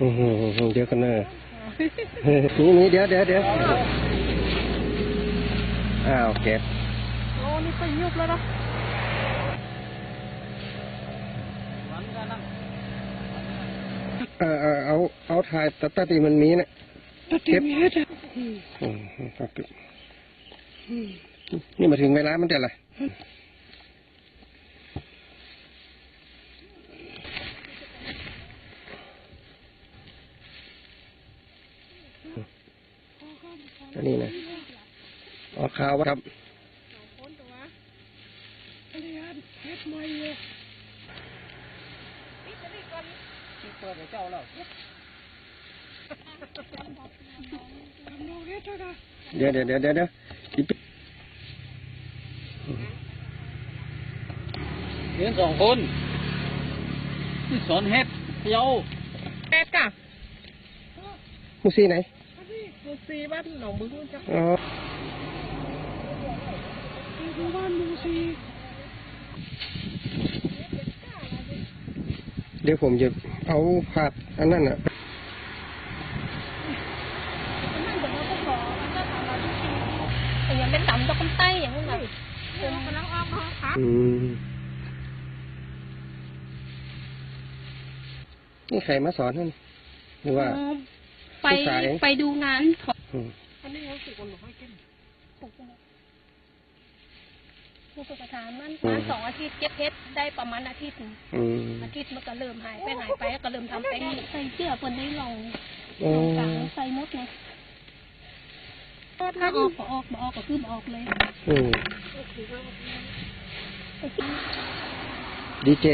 อือหือเดี๋ยวกันเนอะนี่นี่เดี๋ยวเดี๋ยวเดี๋ยวอ้าวเก็บโอ้นี่ไปยุบแล้วนะเออเออเอาเอาถ่ายตัดตัดที่มันมีนะเก็บอืมเอาเก็บนี่มาถึงเวลามันจะอะไร อันนี้นะออกข่าวว่าครับเดี๋ยวเดี๋ยวเดี๋ยวเดี๋ยวเดี๋ยวอีกเรียนสองคนที่สอนเฮ็ดเยาแปดกะ มูซี่ไหนดูซีบ้านหนองบึ้งจ้ะอ๋อดูบ้านดูซีเดี๋ยวผมจะเอาผาดอันนั้นอะแต่ยังเป็นต่ำตะกำไตอย่างนั้นแบบผมกำลังออกมาค่ะอืมนี่ใครมาสอนท่านหรือว่า ไปศึกษาเองไปดูงานของอืมอันนี้เขาสึกว่าหนูไม่กินผู้ฝึกประธานมันมาสองอาทิตย์เก็บเพชรได้ประมาณอาทิตย์หนึ่งอืมอาทิตย์มันก็เริ่มหายไปหายไปก็เริ่มทำเป็นใส่เสื้อคนได้ลองโอ้ลองกลางใส่หมดไงถ้าออกก็ออกมาออกก็คือมาออกเลยอืมดีเจ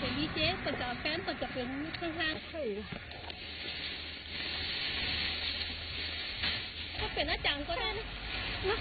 เป็นดีเจก็จะแฟนก็จะเป็นข้างๆ ถ้าเป็นอ